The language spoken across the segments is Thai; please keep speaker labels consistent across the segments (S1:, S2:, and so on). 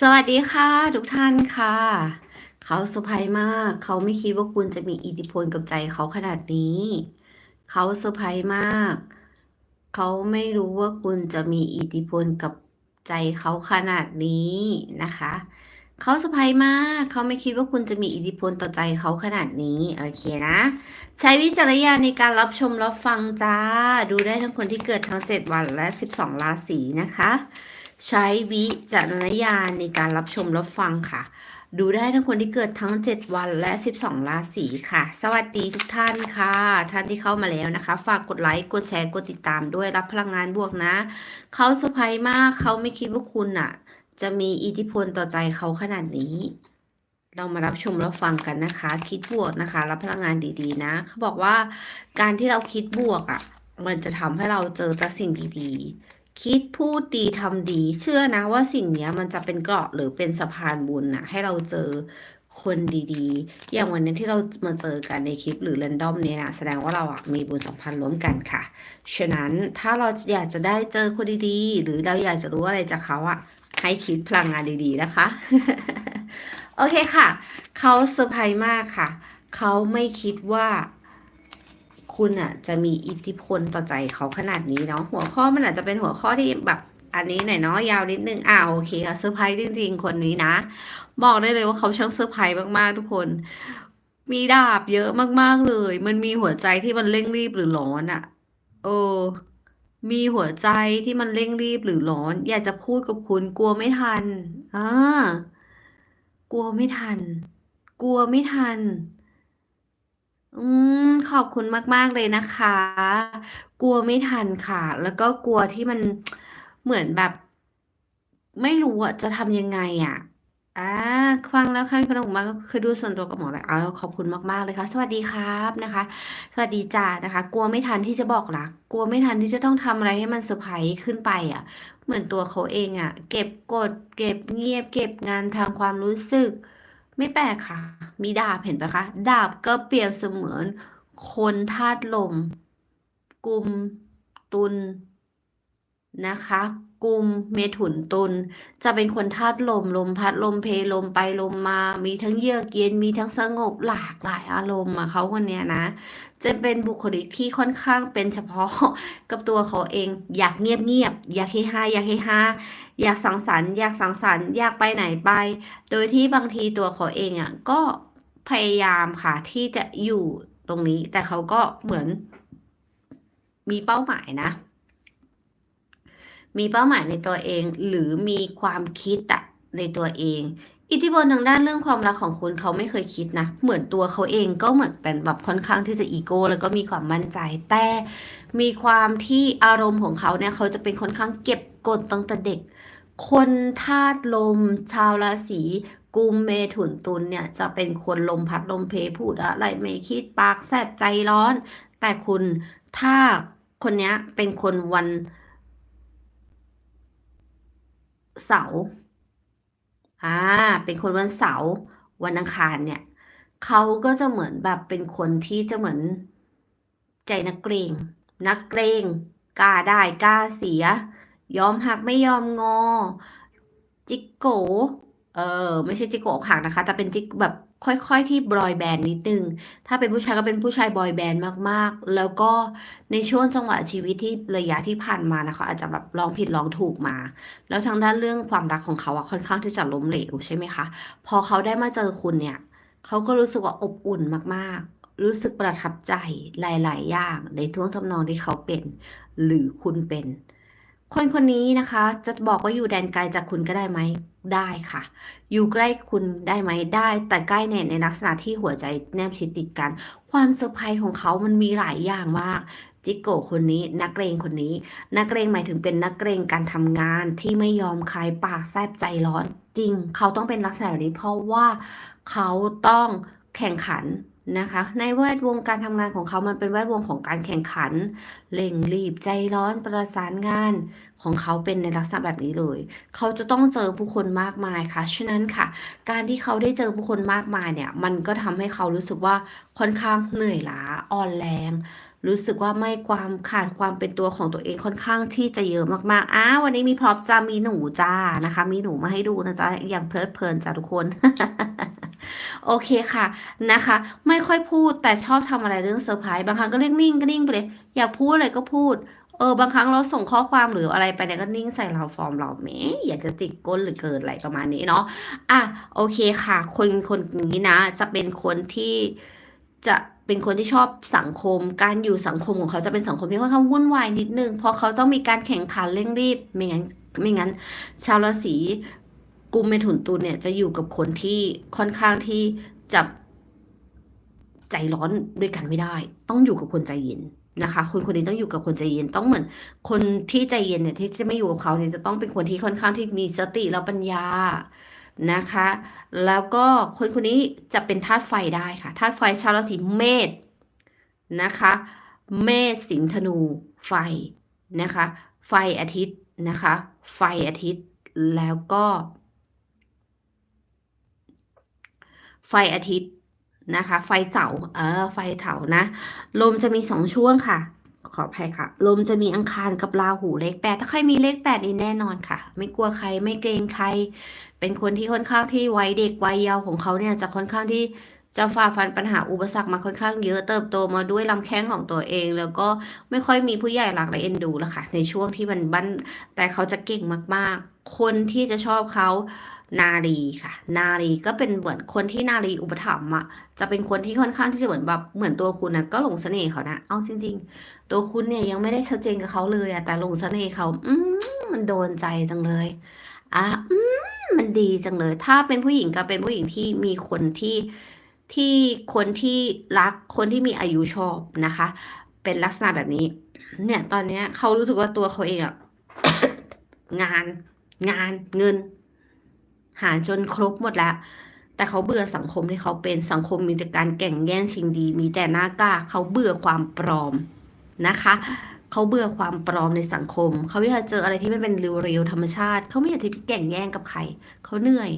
S1: สวัสดีค่ะ ทุกท่านค่ะ เขาเซอร์ไพรส์มาก เขาไม่คิดว่าคุณจะมีอิทธิพลกับใจเขาขนาดนี้ เขาเซอร์ไพรส์มาก เขาไม่รู้ว่าคุณจะมีอิทธิพลกับใจเขาขนาดนี้นะคะ เขาเซอร์ไพรส์มาก เขาไม่คิดว่าคุณจะมีอิทธิพลต่อใจเขาขนาดนี้โอเคนะ ใช้วิจารณญาณในการรับชมรับฟังจ้า ดูได้ทั้งคนที่เกิดทั้ง 7 วันและ 12 ราศีนะคะ ใช้วิจารณญาณในการรับชมรับฟังค่ะ ดูได้ทั้งคนที่เกิดทั้ง 7 วันและ 12 ราศีค่ะ สวัสดีทุกท่านค่ะ ท่านที่เข้ามาแล้วนะคะ ฝากกดไลค์กดแชร์กดติดตามด้วยรับพลังงานบวกนะ เขาเซอร์ไพรส์มากเขาไม่คิดว่าคุณอะจะมีอิทธิพลต่อใจเขาขนาดนี้ เรามารับชมรับฟังกันนะคะ คิดบวกนะคะ รับพลังงานดีๆนะ เขาบอกว่าการที่เราคิดบวกอะ มันจะทำให้เราเจอแต่สิ่งดีๆ คิดพูดดีทำดี เชื่อนะว่าสิ่งเนี้ยมันจะเป็นเกราะหรือเป็นสะพานบุญนะให้เราเจอคนดีๆ อย่างวันนี้ที่เรามาเจอกันในคลิปหรือเรนดอมเนี่ยนะแสดงว่าเราอะมีบุญสัมพันธ์ร่วมกันค่ะ ฉะนั้นถ้าเราอยากจะได้เจอคนดีๆ หรือเราอยากจะรู้อะไรจากเขาอะให้คิดพลังงานดีๆนะคะ โอเคค่ะ เขาเซอร์ไพรส์มากค่ะ เขาไม่คิดว่า คุณอะจะมีอิทธิพลต่อใจเขาขนาดนี้เนาะหัวข้อมันอาจจะเป็นหัวข้อที่แบบอันนี้หน่อยเนาะยาวนิดนึงอ่าโอเคค่ะเซอร์ไพรส์จริง ๆ คนนี้นะ บอกได้เลยว่าเขาช่างเซอร์ไพรส์มากๆทุกคน มีดาบเยอะมากๆเลย มันมีหัวใจที่มันเร่งรีบหรือร้อนอะเออมีหัวใจที่มันเร่งรีบหรือร้อน อยากจะพูดกับคุณกลัวไม่ทันอ่ากลัวไม่ทัน กลัวไม่ทัน อืม ขอบคุณมาก ๆ เลยนะคะ กลัวไม่ทันค่ะ แล้วก็กลัวที่มัน เหมือนแบบ ไม่รู้อะจะทำยังไงอะอาฟังแล้วค่ะมีพลังบวกมากคือดูส่วนตัวกับหมอแล้วอ้าขอบคุณมาก ๆ เลยค่ะ สวัสดีครับนะคะ สวัสดีจ้ะนะคะ กลัวไม่ทันที่จะบอกรัก กลัวไม่ทันที่จะต้องทำอะไรให้มันเซอร์ไพรส์ขึ้นไปอะเหมือนตัวเขาเองอะเก็บกด เก็บเงียบ เก็บงานทางความรู้สึก ไม่แปลกค่ะ มีดาบเห็นไหมคะ ดาบก็เปรียบเสมือน คนธาตุลมกุมตุนนะคะ กุมเมถุนตุลจะเป็นคนธาตุลมลมพัดลมเพลมไปลมมา มีทั้งเยือกเย็นมีทั้งสงบหลากหลายอารมณ์อะเขาคนเนี้ยนะ จะเป็นบุคลิกที่ค่อนข้างเป็นเฉพาะกับตัวเขาเอง อยากเงียบๆอยากเฮฮาอยากเฮฮาอยากสังสรรค์อยากสังสรรค์อยากไปไหนไป โดยที่บางทีตัวเขาเองอะก็พยายามค่ะที่จะอยู่ตรงนี้ แต่เขาก็เหมือนมีเป้าหมายนะ มีเป้าหมายในตัวเอง หรือมีความคิดอะในตัวเอง อิทธิพลทางด้านเรื่องความรักของคุณเขาไม่เคยคิดนะ เหมือนตัวเขาเองก็เหมือนเป็นแบบค่อนข้างที่จะอีโก้แล้วก็มีความมั่นใจแต่มีความที่อารมณ์ของเขาเนี่ยเขาจะเป็นค่อนข้างเก็บกดตั้งแต่เด็ก คนธาตุลม ชาวราศีกุมเมถุนตุลเนี่ยจะเป็นคนลมพัดลมเพพูดอะไรไม่คิดปากแสบใจร้อน แต่คุณถ้าคนนี้เป็นคนวัน เสาร์อ่าเป็นคนวันเสาร์วันอังคารเนี่ยเขาก็จะเหมือนแบบเป็นคนที่จะเหมือนใจนักเกรง นักเกรงกล้าได้กล้าเสีย ยอมหักไม่ยอมงอ จิกโก เออไม่ใช่จิกโกอกหักนะคะ แต่เป็นจิกแบบ ค่อยๆที่บอยแบนด์นิดนึง ถ้าเป็นผู้ชายก็เป็นผู้ชายบอยแบนด์มากๆ แล้วก็ในช่วงจังหวะชีวิตที่ระยะที่ผ่านมานะคะอาจจะแบบลองผิดลองถูกมา แล้วทางด้านเรื่องความรักของเขาอะค่อนข้างที่จะล้มเหลวใช่ไหมคะ พอเขาได้มาเจอคุณเนี่ยเขาก็รู้สึกว่าอบอุ่นมากๆ รู้สึกประทับใจหลาย ๆ อย่างในท่วงทำนองที่เขาเป็น หรือคุณเป็น คนคนนี้นะคะ จะบอกว่าอยู่แดนไกลจากคุณก็ได้ไหม ได้ค่ะ อยู่ใกล้คุณได้ไหมได้ แต่ใกล้เนี่ยในลักษณะที่หัวใจแนบชิดติดกัน ความเซอร์ไพรส์ของเขามันมีหลายอย่างมากจิกโกคนนี้นักเลงคนนี้ นักเลงหมายถึงเป็นนักเลงการทำงานที่ไม่ยอมใครปากแซบใจร้อนจริง เขาต้องเป็นลักษณะแบบนี้เพราะว่าเขาต้องแข่งขัน นะคะ ในแวดวงการทำงานของเขามันเป็นแวดวงของการแข่งขันเร่งรีบใจร้อนประสานงานของเขาเป็นในลักษณะแบบนี้เลย เขาจะต้องเจอผู้คนมากมายค่ะ ฉะนั้นค่ะ การที่เขาได้เจอผู้คนมากมายเนี่ย มันก็ทำให้เขารู้สึกว่าค่อนข้างเหนื่อยล้าอ่อนแรง รู้สึกว่าไม่ความขาดความเป็นตัวของตัวเองค่อนข้างที่จะเยอะมากๆอ้าวันนี้มีพร็อพจ้ามีหนูจ้านะคะ มีหนูมาให้ดูนะจ๊ะอย่างเพลิดเพลินจ้าทุกคน โอเคค่ะนะคะ ไม่ค่อยพูดแต่ชอบทำอะไรเรื่องเซอร์ไพรส์บางครั้งก็เรียกนิ่งก็นิ่งไปเลยอยากพูดอะไรก็พูดเออบางครั้งเราส่งข้อความหรืออะไรไปเนี่ยก็นิ่งใส่เราฟอร์มเราแหมอยากจะจิกก้นหรือเกินอะไรประมาณนี้เนาะอะโอเคค่ะ คนคนนี้นะ จะเป็นคนที่จะเป็นคนที่ชอบสังคม การอยู่สังคมของเขาจะเป็นสังคมที่ค่อนข้างวุ่นวายนิดนึงเพราะเขาต้องมีการแข่งขันเร่งรีบไม่งั้นไม่งั้น ชาวราศี กุมเมถุนตุลเนี่ยจะอยู่กับคนที่ค่อนข้างที่จะใจร้อนด้วยกันไม่ได้ ต้องอยู่กับคนใจเย็นนะคะ คนคนนี้ต้องอยู่กับคนใจเย็นต้องเหมือน คนที่ใจเย็นเนี่ยที่จะไม่อยู่กับเขาเนี่ยจะต้องเป็นคนที่ค่อนข้างที่มีสติและปัญญานะคะ แล้วก็คนคนนี้จะเป็นธาตุไฟได้ค่ะธาตุไฟชาวราศีเมษนะคะ เมษสิงห์ธนูไฟนะคะ ไฟอาทิตย์นะคะ ไฟอาทิตย์แล้วก็ ไฟอาทิตย์นะคะ ไฟเสาเออไฟเถานะ ลมจะมีสองช่วงค่ะ ขออภัยค่ะ ลมจะมีอังคารกับราหูเลขแปดถ้าใครมีเลขแปดนี่แน่นอนค่ะ ไม่กลัวใครไม่เกรงใคร เป็นคนที่ค่อนข้างที่ไวเด็กไวเยาว์ของเขาเนี่ยจะค่อนข้างที่ จะฝ่าฟันปัญหาอุปสรรคมาค่อนข้างเยอะเติบโตมาด้วยลำแข้งของตัวเอง แล้วก็ไม่ค่อยมีผู้ใหญ่รักและเอ็นดูละค่ะ ในช่วงที่มันบั้นแต่เขาจะเก่งมากๆ คนที่จะชอบเขานารีค่ะ นารีก็เป็นเหมือนคนที่นารีอุปถัมภ์อะจะเป็นคนที่ค่อนข้างที่จะเหมือนแบบเหมือนตัวคุณนะก็หลงเสน่ห์เขานะเอาจริง ๆ ตัวคุณเนี่ยยังไม่ได้ชัดเจนกับเขาเลยอะแต่หลงเสน่ห์เขา อืมมันโดนใจจังเลยอะอืมมันดีจังเลย ถ้าเป็นผู้หญิงก็เป็นผู้หญิงที่มีคนที่ ที่คนที่รักคนที่มีอายุชอบนะคะ เป็นลักษณะแบบนี้ เนี่ยตอนเนี้ยเขารู้สึกว่าตัวเขาเองอะงานงานเงิน หาจนครบหมดแล้วแต่เขาเบื่อสังคมที่เขาเป็นสังคมมีแต่การแก่งแย่งชิงดี มีแต่หน้ากล้าเขาเบื่อความปลอมนะคะเขาเบื่อความปลอมในสังคม เขาอยากเจออะไรที่มันเป็นเรียวๆธรรมชาติ เขาไม่อยากที่แก่งแย่งกับใครเขาเหนื่อย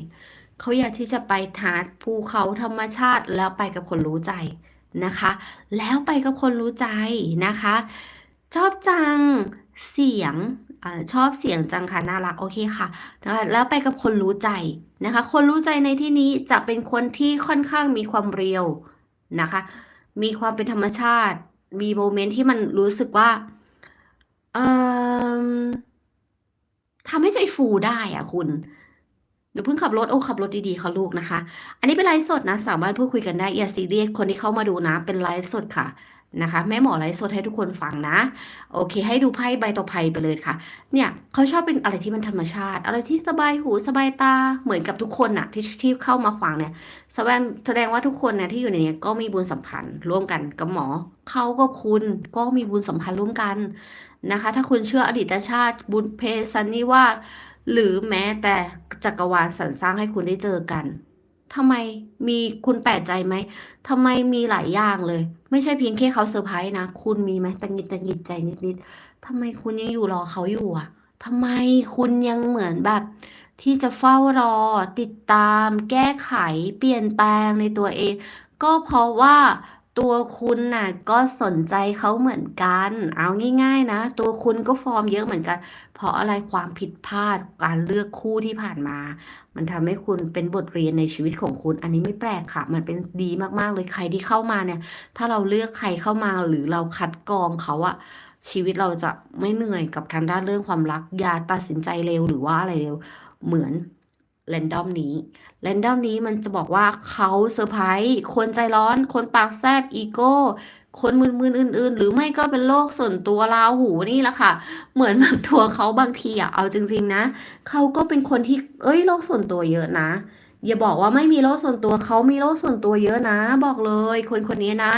S1: เขาอยากที่จะไปหาภูเขาธรรมชาติแล้วไปกับคนรู้ใจนะคะ แล้วไปกับคนรู้ใจนะคะ ชอบจังเสียงอชอบเสียงจังค่ะน่ารักโอเคค่ะนะคะแล้วไปกับคนรู้ใจนะคะ คนรู้ใจในที่นี้จะเป็นคนที่ค่อนข้างมีความเรียวนะคะ มีความเป็นธรรมชาติ มีโมเมนต์ที่มันรู้สึกว่าทำให้ใจฟูได้อะคุณ หนูเพิ่งขับรถ โอ้ ขับรถดีๆค่ะลูกนะคะ อันนี้เป็นไลฟ์สดนะ สามารถพูดคุยกันได้อย่าซีเรียสคนที่เข้ามาดูนะ เป็นไลฟ์สดค่ะนะคะ แม่หมอไลฟ์สดให้ทุกคนฟังนะ โอเค ให้ดูไพ่ใบต่อไพ่ไปเลยค่ะ เนี่ยเขาชอบเป็นอะไรที่มันธรรมชาติ อะไรที่สบายหูสบายตาเหมือนกับทุกคนน่ะ ที่ที่เข้ามาฟังเนี่ยแสดงแสดงว่าทุกคนเนี่ยที่อยู่ในนี้ก็มีบุญสัมพันธ์ ร่วมกันกับหมอเขาก็คุณก็มีบุญสัมพันธ์ร่วมกันนะคะ ถ้าคุณเชื่ออดีตชาติบุญเพสันนิวาส หรือแม้แต่จักรวาลสรรสร้างให้คุณได้เจอกันทำไมมีคุณแปลกใจไหมทำไมมีหลายอย่างเลย ไม่ใช่เพียงแค่เขาเซอร์ไพรส์นะ คุณมีไหมตังหิดตังหิดใจนิดๆทำไมคุณยังอยู่รอเขาอยู่อะทำไมคุณยังเหมือนแบบ ที่จะเฝ้ารอ ติดตาม แก้ไข เปลี่ยนแปลงในตัวเอง ก็เพราะว่า ตัวคุณน่ะก็สนใจเขาเหมือนกัน เอาง่าย ๆ นะ ตัวคุณก็ฟอร์มเยอะเหมือนกัน เพราะอะไรความผิดพลาดการเลือกคู่ที่ผ่านมา มันทำให้คุณเป็นบทเรียนในชีวิตของคุณ อันนี้ไม่แปลกค่ะ มันเป็นดีมากๆเลยใครที่เข้ามาเนี่ย ถ้าเราเลือกใครเข้ามาหรือเราคัดกรองเขาอะชีวิตเราจะไม่เหนื่อยกับทางด้านเรื่องความรักอย่าตัดสินใจเร็วหรือว่าอะไรเร็วเหมือน แรนดอมนี้แรนดอมนี้มันจะบอกว่าเขาเซอร์ไพรส์คนใจร้อน คนปากแซบอีโก้คนมึนๆอื่น ๆ หรือไม่ก็เป็นโรคส่วนตัวราหูนี่แหละค่ะ เหมือนแบบตัวเขาบางทีอะเอาจริง ๆ นะเขาก็เป็นคนที่เอ้ยโรคส่วนตัวเยอะนะ อย่าบอกว่าไม่มีโรคส่วนตัวเขามีโรคส่วนตัวเยอะนะ บอกเลยคนคนนี้นะ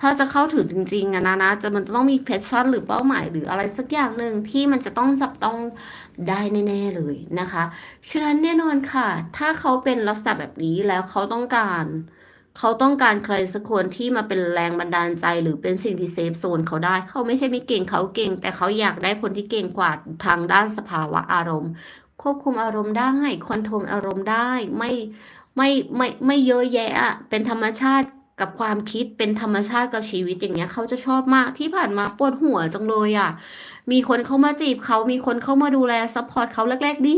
S1: ถ้าจะเข้าถึงจริงๆอะนะนะจะมันต้องมีเพชชั่นหรือเป้าหมาย หรืออะไรสักอย่างหนึ่งที่มันจะต้องจับต้องได้แน่ๆเลยนะคะฉะนั้นแน่นอนค่ะ ถ้าเขาเป็นลักษณะแบบนี้แล้วเขาต้องการเขาต้องการใครสักคนที่มาเป็นแรงบันดาลใจหรือเป็นสิ่งที่เซฟโซนเขาได้ เขาไม่ใช่ไม่เก่งเขาเก่ง แต่เขาอยากได้คนที่เก่งกว่าทางด้านสภาวะอารมณ์ ควบคุมอารมณ์ได้คอนโทรลอารมณ์ได้ไม่ไม่ไม่ไม่เยอะแยะเป็นธรรมชาติกับความคิดเป็นธรรมชาติกับชีวิตอย่างเงี้ย เขาจะชอบมากที่ผ่านมาปวดหัวจังเลยอะ มีคนเข้ามาจีบเขามีคนเข้ามาดูแลซัพพอร์ตเขาแรก ๆ ดี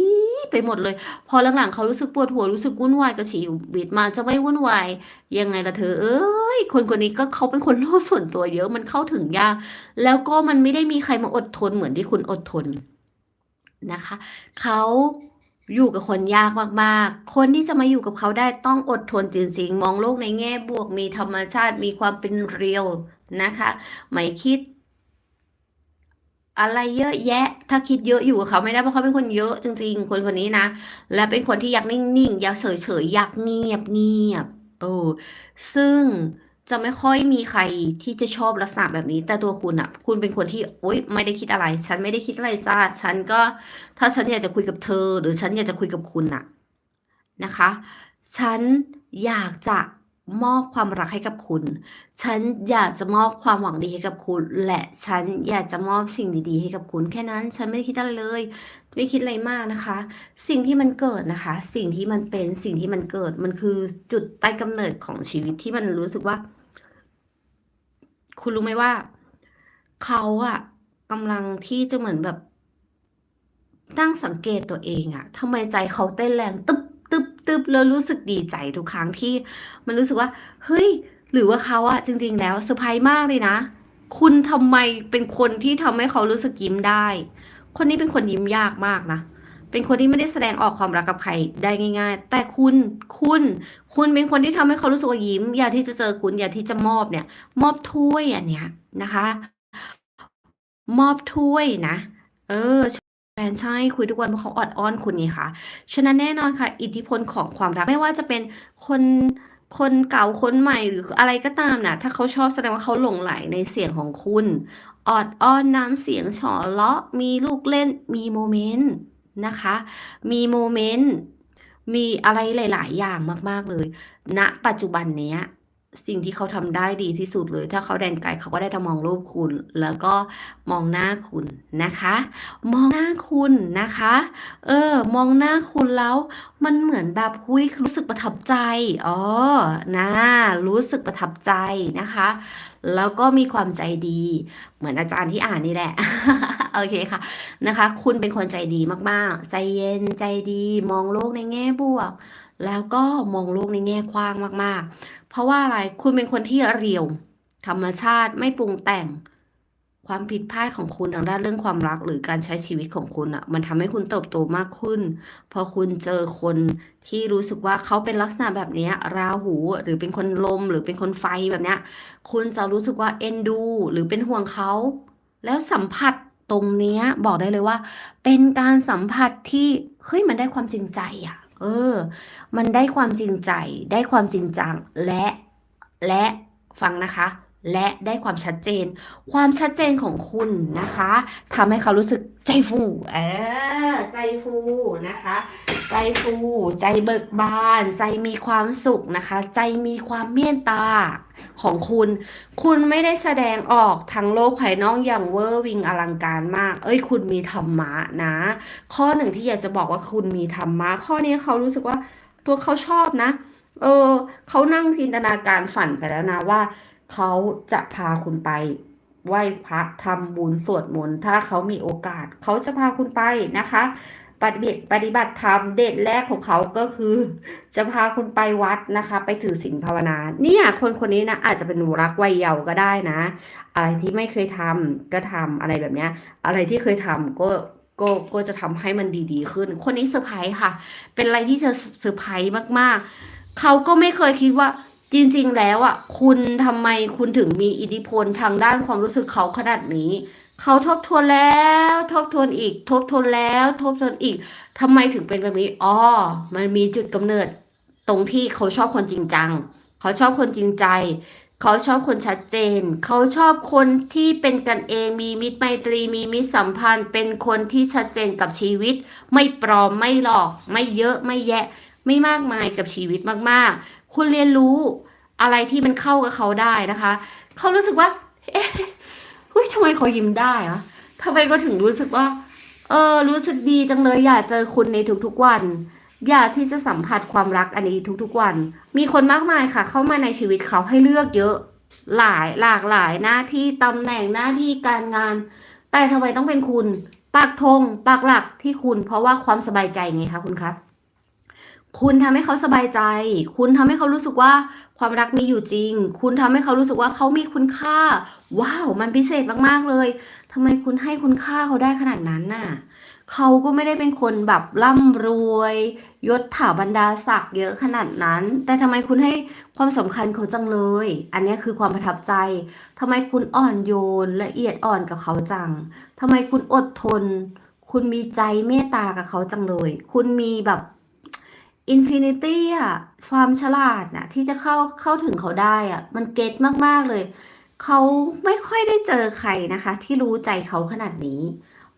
S1: ไปหมดเลย พอหลังๆเขารู้สึกปวดหัวรู้สึกวุ่นวายกับชีวิตมันจะไม่วุ่นวายยังไงล่ะเธอ เอ้ยคนคนนี้ก็เขาเป็นคนโลกส่วนตัวเยอะมันเข้าถึงยากแล้วก็มันไม่ได้มีใครมาอดทนเหมือนที่คุณอดทน นะคะ เขาอยู่กับคนยากมากๆ คนที่จะมาอยู่กับเขาได้ต้องอดทนจริงๆ มองโลกในแง่บวก มีธรรมชาติ มีความเป็นเรียลนะคะ ไม่คิด อะไรเยอะแยะ ถ้าคิดเยอะอยู่กับเขาไม่ได้เพราะเขาเป็นคนเยอะจริงๆ คนคนนี้นะ และเป็นคนที่อยากนิ่งๆ อยากเฉยๆ อยากเงียบเงียบเออซึ่ง จะไม่ค่อยมีใครที่จะชอบลักษณะแบบนี้ แต่ตัวคุณอะคุณเป็นคนที่โอ๊ยไม่ได้คิดอะไร ฉันไม่ได้คิดอะไรจ้าฉันก็ ถ้าฉันอยากจะคุยกับเธอ หรือฉันอยากจะคุยกับคุณอะนะคะ ฉันอยากจะมอบความรักให้กับคุณ ฉันอยากจะมอบความหวังดีให้กับคุณ และฉันอยากจะมอบสิ่งดีๆให้กับคุณ แค่นั้น ฉันไม่ได้คิดอะไรเลย ไม่คิดอะไรมากนะคะ สิ่งที่มันเกิดนะคะ สิ่งที่มันเป็นสิ่งที่มันเกิดมันคือจุดใต้กำเนิดของชีวิตที่มันรู้สึกว่า คุณรู้ไหมว่า เขาอะกำลังที่จะเหมือนแบบตั้งสังเกตตัวเองอะทำไมใจเขาเต้นแรงตึ๊บตึ๊บตึ๊บแล้วรู้สึกดีใจทุกครั้งที่ มันรู้สึกว่า เฮ้ย หรือว่าเขาอะจริง ๆ แล้วเซอร์ไพรส์มากเลยนะ คุณทำไมเป็นคนที่ทำให้เขารู้สึกยิ้มได้ คนนี้เป็นคนยิ้มยากมากนะ เป็นคนที่ไม่ได้แสดงออกความรักกับใครได้ง่าย ๆ แต่คุณ คุณ คุณเป็นคนที่ทำให้เขารู้สึกว่ายิ้ม อยากที่จะเจอคุณ อยากที่จะมอบเนี่ย มอบถ้วยอันเนี้ยนะคะ มอบถ้วยนะ เออแฟนใช่คุยทุกวันเพราะเขาออดอ้อนคุณไงคะฉะนั้นแน่นอนค่ะ อิทธิพลของความรักไม่ว่าจะเป็นคน คนเก่าคนใหม่หรืออะไรก็ตามนะถ้าเขาชอบแสดงว่าเขาหลงใหลในเสียงของคุณ ออดอ้อนน้ำเสียงเฉาะเลาะมีลูกเล่นมีโมเมนต์นะคะ มีโมเมนต์มีอะไรหลาย ๆ อย่างมาก ๆ เลยณปัจจุบันเนี้ย สิ่งที่เขาทำได้ดีที่สุดเลย ถ้าเขาแดนไกลเขาก็ได้แต่มองรูปคุณ แล้วก็มองหน้าคุณนะคะ มองหน้าคุณนะคะ เออ มองหน้าคุณแล้วมันเหมือนแบบอุ๊ยรู้สึกประทับใจอ๋อนะรู้สึกประทับใจนะคะ แล้วก็มีความใจดี เหมือนอาจารย์ที่อ่านนี่แหละโอเคค่ะนะคะ คุณเป็นคนใจดีมากๆ ใจเย็นใจดี มองโลกในแง่บวก แล้วก็มองโลกในแง่กว้างมากๆ ราะว่าอะไรคุณเป็นคนที่เรียว ธรรมชาติไม่ปรุงแต่ง ความผิดพลาดของคุณทางด้านเรื่องความรักหรือการใช้ชีวิตของคุณน่ะ มันทำให้คุณเติบโตมากขึ้น พอคุณเจอคนที่รู้สึกว่าเขาเป็นลักษณะแบบนี้ราหู หรือเป็นคนลม หรือเป็นคนไฟแบบเนี้ยคุณจะรู้สึกว่าเอ็นดู หรือเป็นห่วงเขา แล้วสัมผัสตรงเนี้ยบอกได้เลยว่า เป็นการสัมผัสที่เฮ้ยมันได้ความจริงใจอะ เออ มันได้ความจริงใจ ได้ความจริงจัง และ และฟังนะคะ และได้ความชัดเจน ความชัดเจนของคุณนะคะทำให้เขารู้สึกใจฟูเออใจฟูนะคะ ใจฟู ใจเบิกบาน ใจมีความสุขนะคะ ใจมีความเมตตาของคุณ คุณไม่ได้แสดงออกทางโลกภายนอกอย่างเวอร์วิงอลังการมาก เอ้ย คุณมีธรรมะนะ ข้อหนึ่งที่อยากจะบอกว่าคุณมีธรรมะ ข้อนี้เขารู้สึกว่าตัวเขาชอบนะ เออเขานั่งจินตนาการฝันไปแล้วนะว่า เขาจะพาคุณไปไหว้พระทำบุญสวดมนต์ถ้าเขามีโอกาส เขาจะพาคุณไปนะคะ ปฏิบัติปฏิบัติธรรมเดทแรกของเขาก็คือ จะพาคุณไปวัดนะคะ ไปถือศีลภาวนาเนี่ยคนคนนี้นะอาจจะเป็นรักวัยเยาว์ก็ได้นะ อะไรที่ไม่เคยทำก็ทำอะไรแบบเนี้ย อะไรที่เคยทำก็ก็ก็จะทำให้มันดีๆขึ้น คนนี้เซอร์ไพรส์ค่ะ เป็นอะไรที่เธอเซอร์ไพรส์มากๆ เขาก็ไม่เคยคิดว่า จริงๆแล้วอะคุณทำไมคุณถึงมีอิทธิพลทางด้านความรู้สึกเขาขนาดนี้ เขาทบทวนแล้ว ทบทวนอีก ทบทวนแล้ว ทบทวนอีกทำไมถึงเป็นแบบนี้อ๋อมันมีจุดกำเนิด ตรงที่เขาชอบคนจริงจัง เขาชอบคนจริงใจ เขาชอบคนชัดเจน เขาชอบคนที่เป็นกันเองมีมิตรไมตรีมีมิตรสัมพันธ์ เป็นคนที่ชัดเจนกับชีวิต ไม่ปลอมไม่หลอก ไม่เยอะไม่แยะ ไม่มากมายกับชีวิตมากๆ คุณเรียนรู้อะไรที่มันเข้ากับเขาได้นะคะ เขารู้สึกว่า เอ๊ะเฮ้ยทำไมเขายิ้มได้อะทำไมก็ถึงรู้สึกว่า เออ รู้สึกดีจังเลย อยากเจอคุณในทุกๆวัน อยากที่จะสัมผัสความรักอันนี้ทุกๆวัน มีคนมากมายค่ะ เข้ามาในชีวิตเขาให้เลือกเยอะ หลายหลากหลายหน้าที่ตำแหน่งหน้าที่การงาน แต่ทำไมต้องเป็นคุณ ปากธงปากหลักที่คุณ เพราะว่าความสบายใจไงคะคุณคะ คุณทำให้เขาสบายใจ คุณทำให้เขารู้สึกว่าความรักมีอยู่จริง คุณทำให้เขารู้สึกว่าเขามีคุณค่า ว้าว มันพิเศษมากๆเลยทำไมคุณให้คุณค่าเขาได้ขนาดนั้นน่ะ เขาก็ไม่ได้เป็นคนแบบร่ำรวย ยศถาบรรดาศักดิ์เยอะขนาดนั้น แต่ทำไมคุณให้ความสำคัญเขาจังเลย อันนี้คือความประทับใจทำไมคุณอ่อนโยนละเอียดอ่อนกับเขาจังทำไมคุณอดทน คุณมีใจเมตตากับเขาจังเลย คุณมีแบบ อินฟินิตี้อะความฉลาดนะที่จะเข้าเข้าถึงเขาได้อะมันเก็ตมาก ๆ เลย เขาไม่ค่อยได้เจอใครนะคะ ที่รู้ใจเขาขนาดนี้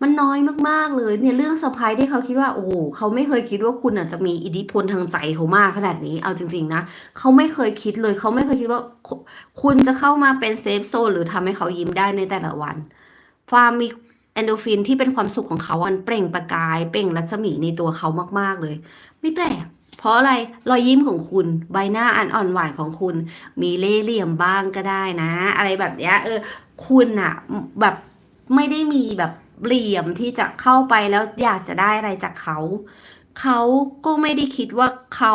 S1: มันน้อยมาก ๆ เลยเนี่ยเรื่องเซอร์ไพรส์ที่เขาคิดว่า โอ้โหเขาไม่เคยคิดว่าคุณอะจะมีอิทธิพลทางใจเขามากขนาดนี้ เอาจริง ๆ นะเขาไม่เคยคิดเลย เขาไม่เคยคิดว่า คุณจะเข้ามาเป็นเซฟโซนหรือทำให้เขายิ้มได้ในแต่ละวัน ความมีเอนโดรฟินที่เป็นความสุขของเขา มันเปล่งประกาย เปล่งรัศมีในตัวเขามาก ๆ เลย ไม่แปลก เพราะอะไรรอยยิ้มของคุณใบหน้าอันอ่อนหวานของคุณ มีเล่ห์เหลี่ยมบ้างก็ได้นะ อะไรแบบเนี้ยเออ คุณอะแบบไม่ได้มีแบบเหลี่ยมที่จะเข้าไปแล้วอยากจะได้อะไรจากเขา เขาก็ไม่ได้คิดว่าเขา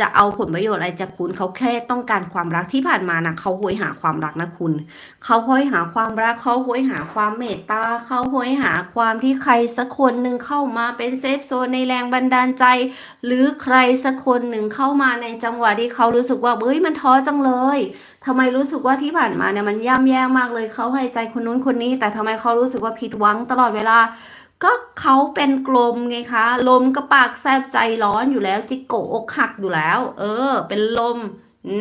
S1: จะเอาผลประโยชน์อะไรจากคุณเขาแค่ต้องการความรักที่ผ่านมานะเขาโหยหาความรักนะคุณ เขาโหยหาความรักเขาโหยหาความเมตตาเขาโหยหาความที่ใครสักคนหนึ่งเข้ามาเป็นเซฟโซนในแรงบันดาลใจ หรือใครสักคนหนึ่งเข้ามาในจังหวะที่เขารู้สึกว่าเฮ้ยมันท้อจังเลยทำไมรู้สึกว่าที่ผ่านมาเนี่ยมันย่ำแย่มากเลยเขาให้ใจคนนู้นคนนี้ แต่ทำไมเขารู้สึกว่าผิดหวังตลอดเวลา ก็เขาเป็นกลมไงคะลมก็ปากแซบใจร้อนอยู่แล้วจิกโกอกหักอยู่แล้ว เออ เป็นลม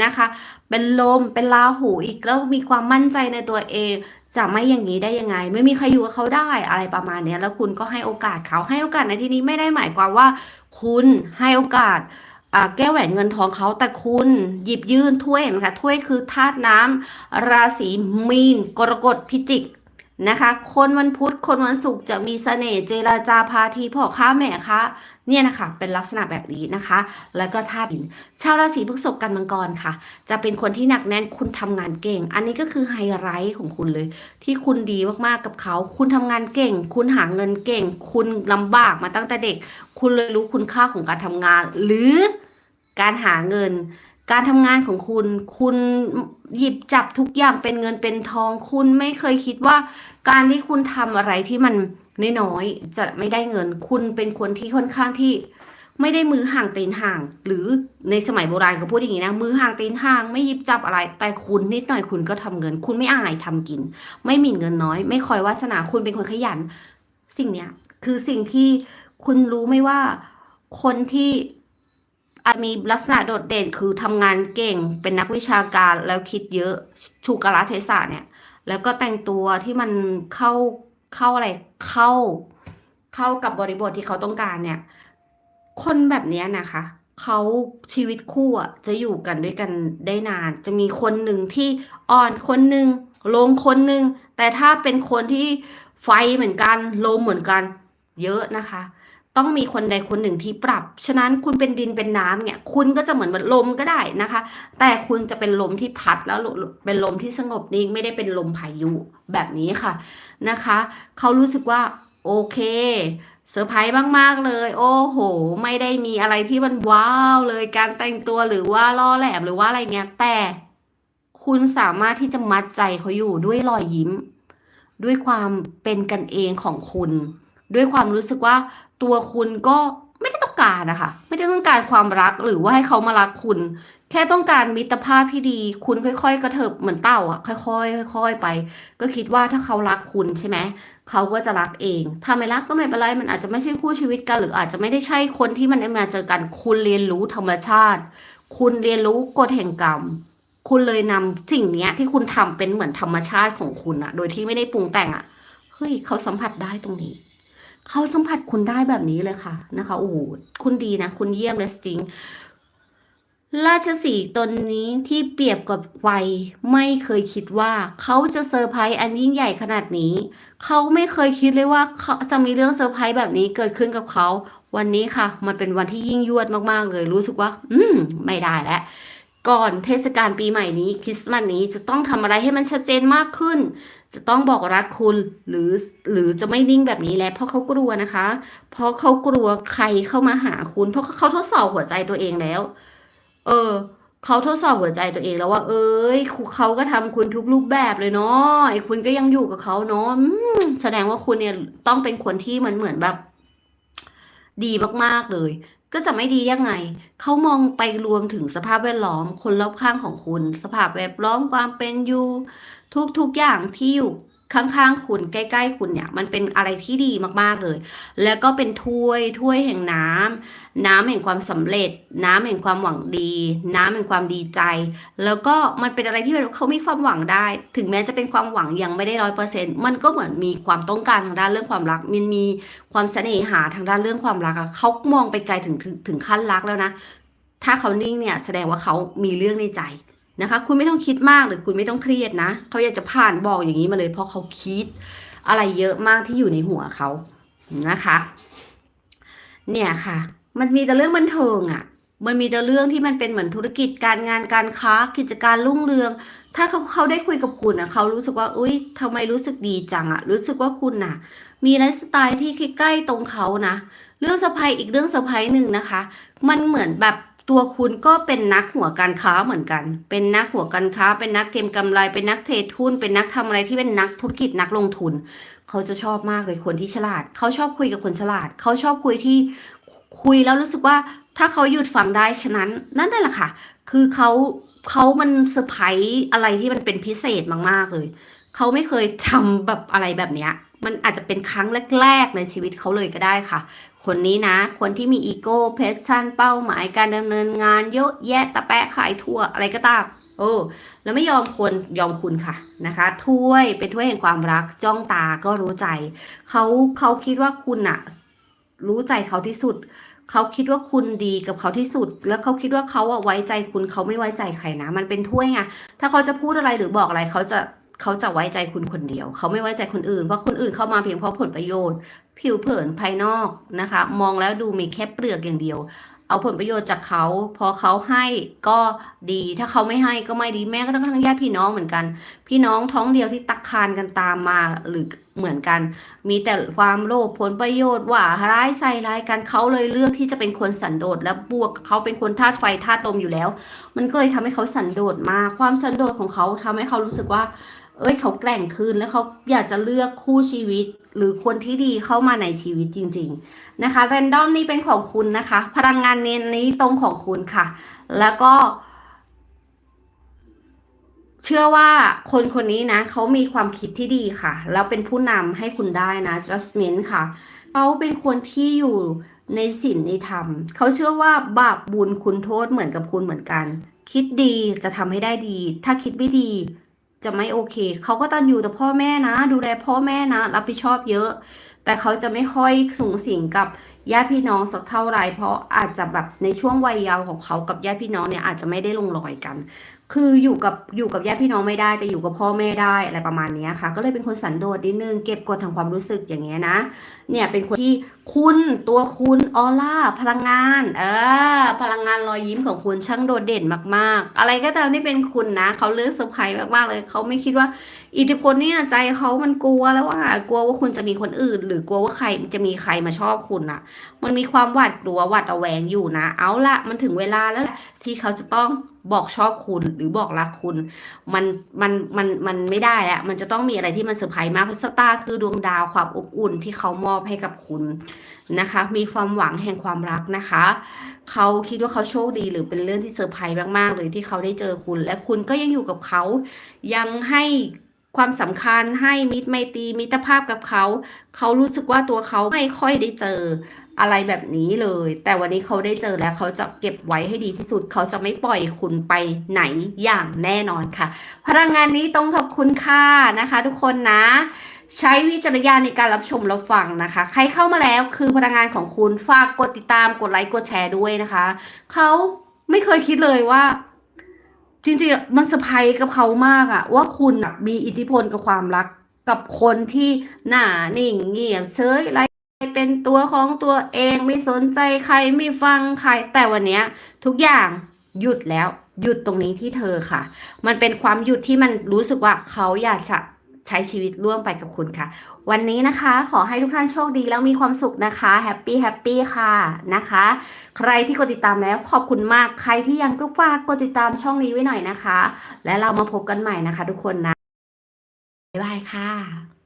S1: นะคะ เป็นลมเป็นลาหูอีกแล้วมีความมั่นใจในตัวเอง จะไม่อย่างนี้ได้ยังไง ไม่มีใครอยู่กับเขาได้อะไรประมาณนี้แล้วคุณก็ให้โอกาสเขาให้โอกาสในที่นี้ไม่ได้หมายความว่า คุณให้โอกาสแก้วแหวนเงินทองเขาแต่คุณหยิบยื่นถ้วยนไหมคะถ้วยคือธาตุน้ำราศีมีน กรกฎพิจิก นะคะ คนวันพุธคนวันศุกร์จะมีเสน่ห์เจราจาพาทีพ่อค้าแม่ค้าเนี่ยนะคะเป็นลักษณะแบบนี้นะคะ แล้วก็ธาตุดิน ชาวราศีพฤษภกันมังกรค่ะ จะเป็นคนที่หนักแน่นคุณทำงานเก่ง อันนี้ก็คือไฮไลท์ของคุณเลย ที่คุณดีมากๆกับเขา คุณทำงานเก่ง คุณหาเงินเก่ง คุณลำบากมาตั้งแต่เด็ก คุณเลยรู้คุณค่าของการทำงาน หรือการหาเงิน การทำงานของคุณ คุณหยิบจับทุกอย่างเป็นเงินเป็นทอง คุณไม่เคยคิดว่า การที่คุณทำอะไรที่มันน้อยๆจะไม่ได้เงิน คุณเป็นคนที่ค่อนข้างที่ไม่ได้มือห่างตีนห่าง หรือในสมัยโบราณเขาพูดอย่างนี้นะ มือห่างตีนห่างไม่หยิบจับอะไร แต่คุณนิดหน่อยคุณก็ทำเงิน คุณไม่อายทำกิน ไม่หมิ่นเงินน้อย ไม่คอยวาสนาคุณเป็นคนขยัน สิ่งเนี้ยคือสิ่งที่คุณรู้ไหมว่าคนที่ อาจมีลักษณะโดดเด่นคือทำงานเก่งเป็นนักวิชาการแล้วคิดเยอะถูกกาลเทศะเนี่ย แล้วก็แต่งตัวที่มันเข้าเข้าอะไรเข้า เข้ากับบริบทที่เขาต้องการเนี่ย คนแบบนี้นะคะเขาชีวิตคู่อะจะอยู่กันด้วยกันได้นาน จะมีคนหนึ่งที่อ่อนคนหนึ่งลงคนหนึ่งแต่ถ้าเป็นคนที่ไฟเหมือนกันลมเหมือนกัน เยอะนะคะ ต้องมีคนใดคนหนึ่งที่ปรับ ฉะนั้นคุณเป็นดินเป็นน้ำเนี่ย คุณก็จะเหมือนลมก็ได้นะคะ แต่คุณจะเป็นลมที่พัดแล้วเป็นลมที่สงบนิ่งไม่ได้เป็นลมพายุแบบนี้ค่ะนะคะ เขารู้สึกว่าโอเคเซอร์ไพรส์มาก ๆ เลย โอ้โห ไม่ได้มีอะไรที่มันว้าวเลยการแต่งตัวหรือว่าล่อแหลมหรือว่าอะไรเงี้ย แต่คุณสามารถที่จะมัดใจเขาอยู่ด้วยรอยยิ้ม ด้วยความเป็นกันเองของคุณ ด้วยความรู้สึกว่าตัวคุณก็ไม่ได้ต้องการนะคะ ไม่ได้ต้องการความรักหรือว่าให้เขามารักคุณ แค่ต้องการมิตรภาพที่ดี คุณค่อย ๆ กระเถิบเหมือนเต่าอะค่อยๆค่อยๆไป ก็คิดว่าถ้าเขารักคุณใช่ไหมเขาก็จะรักเอง ถ้าไม่รักก็ไม่เป็นไรมันอาจจะไม่ใช่คู่ชีวิตกันหรืออาจจะไม่ได้ใช่คนที่มันมาเจอกันคุณเรียนรู้ธรรมชาติ คุณเรียนรู้กฎแห่งกรรมคุณเลยนำสิ่งเนี้ยที่คุณทำเป็นเหมือนธรรมชาติของคุณอะโดยที่ไม่ได้ปรุงแต่งอะเฮ้ยเขาสัมผัสได้ตรงนี้ เขาสัมผัสคุณได้แบบนี้เลยค่ะนะคะโอ้โหคุณดีนะ คุณเยี่ยมเลยสติงราชสีตนนี้ที่เปรียบกับไฟไม่เคยคิดว่า เขาจะเซอร์ไพรส์อันยิ่งใหญ่ขนาดนี้ เขาไม่เคยคิดเลยว่าเขาจะมีเรื่องเซอร์ไพรส์แบบนี้เกิดขึ้นกับเขา วันนี้ค่ะ มันเป็นวันที่ยิ่งยวดมากๆเลยรู้สึกว่า อืม ไม่ได้แล้วก่อนเทศกาลปีใหม่นี้คริสต์มาสนี้จะต้องทำอะไรให้มันชัดเจนมากขึ้น จะต้องบอกรักคุณหรือหรือจะไม่นิ่งแบบนี้แล้วเพราะเขากลัวนะคะ เพราะเขากลัวใครเข้ามาหาคุณ เพราะเขาทดสอบหัวใจตัวเองแล้ว เออเขาทดสอบหัวใจตัวเองแล้วว่า เอ้ยเขาก็ทำคุณทุกรูปแบบเลยเนาะไอ้คุณก็ยังอยู่กับเขาเนาะแสดงว่าคุณเนี่ยต้องเป็นคนที่มันเหมือนแบบ ดีมากๆเลย ก็จะไม่ดียังไง เขามองไปรวมถึงสภาพแวดล้อม คนรอบข้างของคุณ สภาพแวดล้อมความเป็นอยู่ ทุกๆอย่างที่อยู่ข้างๆคุณใกล้ ๆ คุณเนี่ย มันเป็นอะไรที่ดีมากๆเลย แล้วก็เป็นถ้วยถ้วยแห่งน้ำน้ำแห่งความสำเร็จ น้ำแห่งความหวังดี น้ำแห่งความดีใจ แล้วก็มันเป็นอะไรที่เขามีความหวังได้ ถึงแม้จะเป็นความหวังยังไม่ได้ร้อยเปอร์เซ็นต์มันก็เหมือนมีความต้องการทางด้านเรื่องความรัก มันมีความเสน่หาทางด้านเรื่องความรักอะเขามองไปไกลถึงถึงขั้นรักแล้วนะถ้าเขานิ่งเนี่ยแสดงว่าเขามีเรื่องในใจ นะคะ คุณไม่ต้องคิดมากหรือคุณไม่ต้องเครียดนะเขาอยากจะผ่านบอกอย่างนี้มาเลยเพราะเขาคิดอะไรเยอะมากที่อยู่ในหัวเขานะคะ เนี่ยค่ะ มันมีแต่เรื่องบันเทิงอะ่ะ มันมีแต่เรื่องที่มันเป็นเหมือนธุรกิจการงานการค้ากิจการรุ่งเรือง ถ้าเขาเขาได้คุยกับคุณอะเขารู้สึกว่าอุ้ยทำไมรู้สึกดีจังอะ รู้สึกว่าคุณน่ะ มีไลฟ์สไตล์ที่ใกล้ๆตรงเขานะเรื่องเซอร์ไพรส์อีกเรื่องเซอร์ไพรส์หนึ่งนะคะ มันเหมือนแบบ ตัวคุณก็เป็นนักหัวการค้าเหมือนกัน เป็นนักหัวการค้า เป็นนักเก็งกำไร เป็นนักเทรดหุ้น เป็นนักทำอะไรที่เป็นนักธุรกิจนักลงทุน เขาจะชอบมากเลยคนที่ฉลาด เขาชอบคุยกับคนฉลาด เขาชอบคุยที่คุยแล้วรู้สึกว่าถ้าเขาหยุดฟังได้ฉะนั้นนั่นแหละค่ะ คือเขาเขามันเซอร์ไพรส์อะไรที่มันเป็นพิเศษมากๆเลย เขาไม่เคยทำแบบอะไรแบบเนี้ย มันอาจจะเป็นครั้งแรก ๆ ในชีวิตเขาเลยก็ได้ค่ะ คนนี้นะ คนที่มีอีโก้เพชชั่นเป้าหมายการดำเนินงานเยอะแยะตะแปะขายทั่วอะไรก็ตามโอ้แล้วไม่ยอมคนยอมคุณค่ะนะคะ ถ้วยเป็นถ้วยแห่งความรักจ้องตาก็รู้ใจเขาเขาคิดว่าคุณอะรู้ใจเขาที่สุดเขาคิดว่าคุณดีกับเขาที่สุด แล้วเขาคิดว่าเขาอะไว้ใจคุณเขาไม่ไว้ใจใครนะ มันเป็นถ้วยไงถ้าเขาจะพูดอะไรหรือบอกอะไรเขาจะ เขาจะไว้ใจคุณคนเดียว เขาไม่ไว้ใจคนอื่น เพราะคนอื่นเข้ามาเพียงเพราะผลประโยชน์ ผิวเผินภายนอกนะคะ มองแล้วดูมีแค่เปลือกอย่างเดียว เอาผลประโยชน์จากเขา พอเขาให้ก็ดี ถ้าเขาไม่ให้ก็ไม่ดีแม่ก็ต้องทั้งญาติพี่น้องเหมือนกัน พี่น้องท้องเดียวที่ตักคานกันตามมาหรือเหมือนกัน มีแต่ความโลภผลประโยชน์ว่าร้ายใส่ร้ายกันเขาเลยเลือกที่จะเป็นคนสันโดษและบวกเขาเป็นคนธาตุไฟธาตุลมอยู่แล้ว มันก็เลยทำให้เขาสันโดษมากความสันโดษของเขาทำให้เขารู้สึกว่า เอ้ยเขาแกร่งขึ้นแล้วเขาอยากจะเลือกคู่ชีวิตหรือคนที่ดีเข้ามาในชีวิตจริง ๆนะคะแรนดอมนี่เป็นของคุณนะคะ พลังงานเน้นนี้ตรงของคุณค่ะ แล้วก็ เชื่อว่าคนคนนี้นะเขามีความคิดที่ดีค่ะ แล้วเป็นผู้นำให้คุณได้นะ Justment ค่ะเขาเป็นคนที่อยู่ในศีลในธรรมเขาเชื่อว่าบาปบุญคุณโทษเหมือนกับคุณเหมือนกัน คิดดีจะทำให้ได้ดี ถ้าคิดไม่ดี จะไม่โอเค เขาก็ตันอยู่แต่พ่อแม่นะ ดูแลพ่อแม่นะ รับผิดชอบเยอะ แต่เขาจะไม่ค่อยสูงสิงกับ ญาติพี่น้องสักเท่าไหร่เพราะอาจจะแบบในช่วงวัยเยาว์ของเขากับญาติพี่น้องเนี่ยอาจจะไม่ได้ลงรอยกัน คืออยู่กับอยู่กับญาติพี่น้องไม่ได้ แต่อยู่กับพ่อแม่ได้อะไรประมาณนี้ค่ะ ก็เลยเป็นคนสันโดษนิดนึงเก็บกดทางความรู้สึกอย่างเงี้ยนะ เนี่ยเป็นคนที่คุณตัวคุณออร่าพลังงานเออพลังงานรอยยิ้มของคุณช่างโดดเด่นมาก ๆ อะไรก็ตามที่เป็นคุณนะเขาเลือกเซอร์ไพรส์มากๆเลยเขาไม่คิดว่าอิทธิพลเนี่ยใจเขามันกลัวแล้วว่ากลัวว่าคุณจะมีคนอื่น หรือกลัวว่าใครจะมีใครมาชอบคุณอะมันมีความหวาดกลัวหวาดระแวงอยู่นะ เอาละมันถึงเวลาแล้วแหละที่เขาจะต้องบอกชอบคุณหรือบอกรักคุณ มันมันมันมันไม่ได้แล้วมันจะต้องมีอะไรที่มันเซอร์ไพรส์มากเพราะสตาร์คือดวงดาวความอบอุ่นที่เขามอบให้กับคุณนะคะ มีความหวังแห่งความรักนะคะ เขาคิดว่าเขาโชคดีหรือเป็นเรื่องที่เซอร์ไพรส์มากๆเลยที่เขาได้เจอคุณ และคุณก็ยังอยู่กับเขายังให้ความสำคัญให้มิตรไมตรีมิตรภาพกับเขา เขารู้สึกว่าตัวเขาไม่ค่อยได้เจอ อะไรแบบนี้เลย แต่วันนี้เขาได้เจอแล้วเขาจะเก็บไว้ให้ดีที่สุด เขาจะไม่ปล่อยคุณไปไหนอย่างแน่นอนค่ะ พลังงานนี้ตรงขอบคุณค่ะนะคะ ทุกคนนะ ใช้วิจารณญาณในการรับชมรับฟังนะคะ ใครเข้ามาแล้วคือพลังงานของคุณฝากกดติดตามกดไลค์กดแชร์ด้วยนะคะเขาไม่เคยคิดเลยว่า จริงๆมันเซอร์ไพรส์กับเขามากอะว่าคุณมีอิทธิพลกับความรักกับคนที่หน้านิ่งเงียบเฉยไร เป็นตัวของตัวเองไม่สนใจใครไม่ฟังใครแต่วันนี้ทุกอย่างหยุดแล้วหยุดตรงนี้ที่เธอค่ะ มันเป็นความหยุดที่มันรู้สึกว่าเขาอยากจะใช้ชีวิตร่วมไปกับคุณค่ะ วันนี้นะคะขอให้ทุกท่านโชคดีแล้วมีความสุขนะคะแฮปปี้แฮปปี้ค่ะนะคะ ใครที่กดติดตามแล้วขอบคุณมากใครที่ยังก็ฝากกดติดตามช่องนี้ไว้หน่อยนะคะ และเรามาพบกันใหม่นะคะ ทุกคนนะบ๊ายบายค่ะ